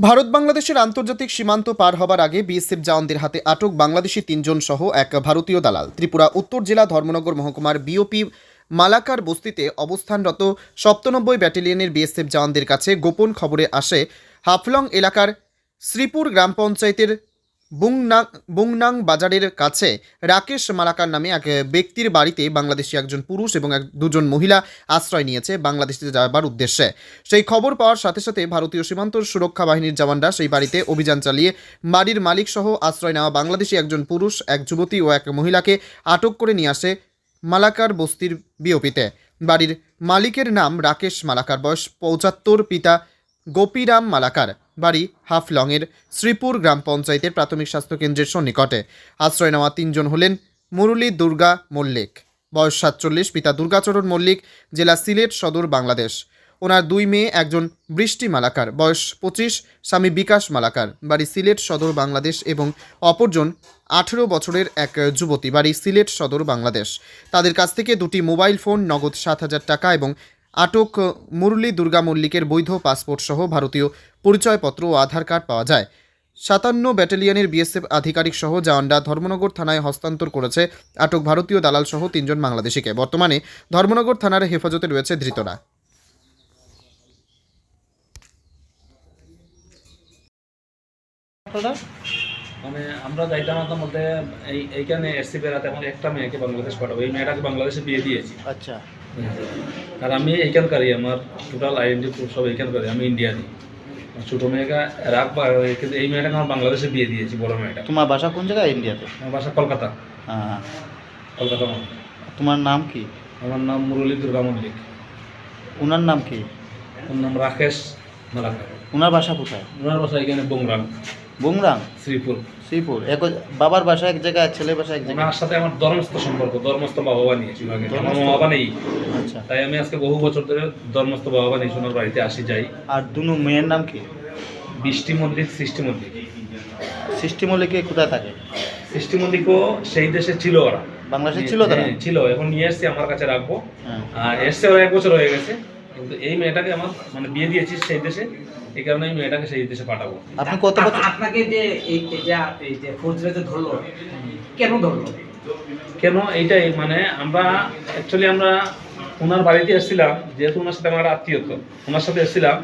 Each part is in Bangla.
ভারত বাংলাদেশের আন্তর্জাতিক সীমান্ত পার হবার আগে বিএসএফ জওয়ানদের হাতে আটক বাংলাদেশি তিনজন সহ এক ভারতীয় দালাল। ত্রিপুরা, উত্তর জেলা ধর্মনগর মহকুমার বিওপি মালাকার বস্তিতে অবস্থানরত সপ্তানব্বই ব্যাটালিয়নের বিএসএফ জওয়ানদের কাছে গোপন খবরে আসে হাফলং এলাকার শ্রীপুর গ্রাম পঞ্চায়েতের বুংনাং বুংনাং বাজারের কাছে রাকেশ মালাকার নামে এক ব্যক্তির বাড়িতে বাংলাদেশি একজন পুরুষ এবং এক, দুজন মহিলা আশ্রয় নিয়েছে বাংলাদেশে যাবার উদ্দেশ্যে। সেই খবর পাওয়ার সাথে সাথে ভারতীয় সীমান্ত সুরক্ষা বাহিনীর জওয়ানরা সেই বাড়িতে অভিযান চালিয়ে বাড়ির মালিক সহ আশ্রয় নেওয়া বাংলাদেশি একজন পুরুষ, এক যুবতী ও এক মহিলাকে আটক করে নিয়ে আসে মালাকার বস্তির বিওপিতে। বাড়ির মালিকের নাম রাকেশ মালাকার। বয়স পঁচাত্তর, পিতা গোপীরাম মালাকার। বাড়ি হাফলংয়ের শ্রীপুর গ্রাম পঞ্চায়েতের প্রাথমিক স্বাস্থ্যকেন্দ্রের সন্নিকটে। আশ্রয় নেওয়া তিনজন হলেন মুরলী দুর্গা মল্লিক। বয়স সাতচল্লিশ, পিতা দুর্গাচরণ মল্লিক, জেলা সিলেট সদর বাংলাদেশ। ওনার দুই মেয়ে, একজন বৃষ্টি মালাকার, বয়স পঁচিশ, স্বামী বিকাশ মালাকার। বাড়ি সিলেট সদর বাংলাদেশ এবং অপরজন আঠেরো বছরের এক যুবতী। বাড়ি সিলেট সদর বাংলাদেশ। তাদের কাছ থেকে দুটি মোবাইল ফোন, নগদ সাত হাজার টাকা এবং আটক মুরলী দুর্গা মল্লিকের বৈধ পাসপোর্ট সহ ভারতীয় পরিচয়পত্র ও আধার কার্ড পাওয়া যায়। সাতান্ন ব্যাটালিয়নের বিএসএফ আধিকারিক সহ জওয়ানরা ধর্মনগর থানায় হস্তান্তর করেছে আটক ভারতীয় দালাল সহ তিনজন বাংলাদেশিকে। বর্তমানে ধর্মনগর থানার হেফাজতে রয়েছে ধৃতরা। মানে আমরা যাইতাম আমাদের মধ্যে এইখানে এসসি বেড়াতে আমার একটা মেয়েকে বাংলাদেশ পাঠাবো। এই মেয়েটাকে বাংলাদেশে বিয়ে দিয়েছি। আচ্ছা। আর আমি এইখানকারই আমার টোটাল আইডেন্টি প্রুফ সব এইখানকারই আমি ইন্ডিয়ারই আর ছোটো মেয়েকে রাখবা কিন্তু এই মেয়েটাকে আমার বাংলাদেশে বিয়ে দিয়েছি বড় মেয়েটা। তোমার বাসা কোন জায়গায় ইন্ডিয়াতে আমার বাসা কলকাতা। হ্যাঁ কলকাতা তোমার নাম কি? আমার নাম মুরলী দুর্গা মল্লিক। ওনার নাম কি? ওর নাম রাকেশ মালাকার। ওনার বাসা কোথায়? ওনার বাসা এখানে বোংরাং বুংরাং শ্রীপুর। শ্রীপুর। এক বাবার বাসা এক জায়গায় ছেলের বাসা এক জায়গায়? ওনার সাথে আমার ধর্মস্থ সম্পর্ক ধর্মস্থ বাবা বানিয়েছিল আগে আমার? বাবা নেই। আচ্ছা। তাই আমি আজকে বহু বছর ধরে ধর্মস্থ বাবা বানিয়েছি ওনার বাড়িতে আসি যাই। আর দুনু মেয়ের নাম কি? বৃষ্টি মন্দির সৃষ্টি মন্দির সৃষ্টি মল্লিকে কোথায় থাকে? সৃষ্টি মন্দিরও সেই দেশে ছিল ওরা। বাংলাদেশে ছিল তারা? হ্যাঁ, ছিল। এখন নিয়ে এসছি আমার কাছে রাখব। হ্যাঁ। আর এসছে ওরা এক বছর হয়ে গেছে। কিন্তু এই মেয়েটাকে আমার মানে বিয়ে দিয়েছি সেই দেশে এই কারণে এই মেয়েটাকে সেই দেশে পাঠাবো। আপনি কত বছর আপনাকে যে এই যে এই যে ফৌজরা যে ধরলো কেন ধরলো? কেন এইটাই মানে আমরা অ্যাকচুয়ালি আমরা ওনার বাড়িতে এসেছিলাম যেহেতু ওনার সাথে আমার আত্মীয়ত্ব ওনার সাথে এসেছিলাম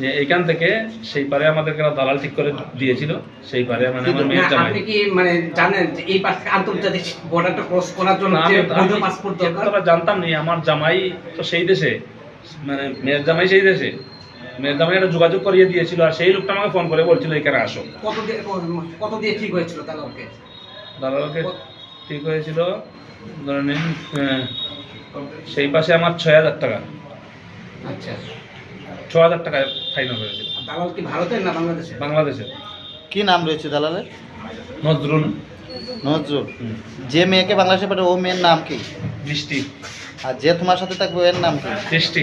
যে এইখান থেকে সেই পারে আমাদেরকে দালাল ঠিক করে দিয়েছিল সেই পারে মানে আমার মেয়ের জামাই। আপনি কি মানে জানেন যে এই পাশ থেকে আন্তর্জাতিক বর্ডারটা ক্রস করার জন্য যে বৈধ পাসপোর্ট দরকার? জানতাম নি আমার জামাই তো সেই দেশে। মানে মেয়ের জামাই সেই দেশে। মেয়ের জামাই একটা যোগাযোগ করিয়ে দিয়েছিল আর সেই লোকটা আমাকে ফোন করে বলছিল এখানে আসো। কত দিয়ে কত দিয়ে ঠিক হয়েছিল ওকে দালালকে ঠিক হয়েছিল ধরে নিন সেই পাশে আমার ছয় হাজার টাকা। আচ্ছা। ছ হাজার টাকা ফাইনাল হয়েছিল দালাল কি ভারতের না বাংলাদেশে বাংলাদেশের। কি নাম রয়েছে দালালের? নজরুল। নজরুল। যে মেয়েকে বাংলাদেশে পাঠাবে ও মেয়ের নাম কি? বৃষ্টি আর যে তোমার সাথে থাকবে এর নাম কি? বৃষ্টি